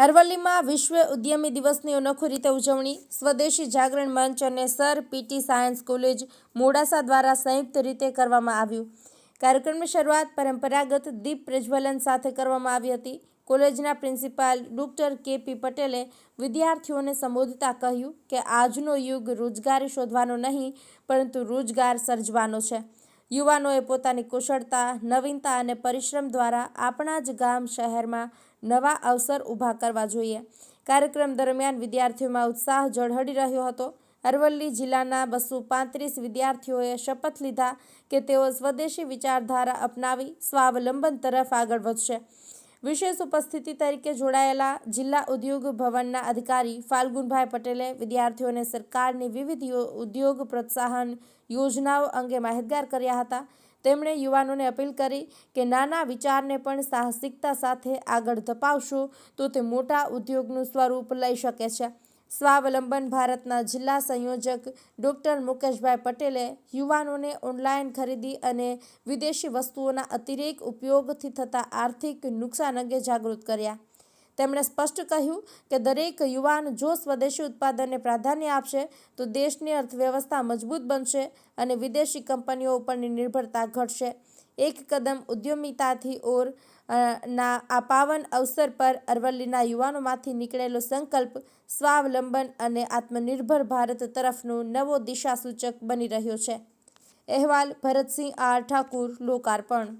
અરવલ્લીમાં વિશ્વ ઉદ્યમી દિવસની અનોખી રીતે ઉજવણી, સ્વદેશી જાગરણ મંચ અને sir PT science college Modasa દ્વારા સંયુક્ત રીતે કરવામાં આવ્યું. કાર્યક્રમની શરૂઆત પરંપરાગત દીપ પ્રજ્વલન સાથે કરવામાં આવી હતી. કોલેજના પ્રિન્સિપાલ ડોક્ટર કે પી પટેલે વિદ્યાર્થીઓને સંબોધતા કહ્યું કે આજનો યુગ રોજગારી શોધવાનો નહીં, પરંતુ રોજગાર સર્જવાનો છે. યુવાનોએ પોતાની કુશળતા, નવીનતા અને પરિશ્રમ દ્વારા આપણા જ ગામ શહેરમાં નવા અવસર ઊભા કરવા જોઈએ. કાર્યક્રમ દરમિયાન વિદ્યાર્થીઓમાં ઉત્સાહ ઝળહળી રહ્યો હતો. અરવલ્લી જિલ્લાના બસો પાંત્રીસ વિદ્યાર્થીઓએ શપથ લીધા કે તેઓ સ્વદેશી વિચારધારા અપનાવી સ્વાવલંબન તરફ આગળ વધશે. વિશેષ ઉપસ્થિતિ તરીકે જોડાયેલા જિલ્લા ઉદ્યોગ ભવનના અધિકારી ફાલ્ગુનભાઈ પટેલે વિદ્યાર્થીઓને સરકારની વિવિધ ઉદ્યોગ પ્રોત્સાહન યોજનાઓ અંગે માહિતગાર કર્યા હતા. તેમણે યુવાનોને અપીલ કરી કે નાના વિચારને પણ સાહસિકતા સાથે આગળ ધપાવશો તો તે મોટા ઉદ્યોગનું સ્વરૂપ લઈ શકે છે. સ્વાવલંબન ભારતના જિલ્લા સંયોજક ડૉક્ટર મુકેશભાઈ પટેલે યુવાનોને ઓનલાઈન ખરીદી અને વિદેશી વસ્તુઓના અતિરેક ઉપયોગથી થતા આર્થિક નુકસાન અંગે જાગૃત કર્યા. તેમણે સ્પષ્ટ કહ્યું કે દરેક યુવાન જો સ્વદેશી ઉત્પાદનને પ્રાધાન્ય આપશે, તો દેશની અર્થવ્યવસ્થા મજબૂત બનશે અને વિદેશી કંપનીઓ ઉપરની નિર્ભરતા ઘટશે. એક કદમ ઉદ્યમિતાથી ઓર ના, આ પાવન અવસર પર અરવલ્લીના યુવાનોમાંથી નીકળેલો સંકલ્પ, સ્વાવલંબન અને આત્મનિર્ભર ભારત તરફનો નવો દિશાસૂચક બની રહ્યો છે. અહેવાલ ભરતસિંહ આર ઠાકુર, લોકાર્પણ.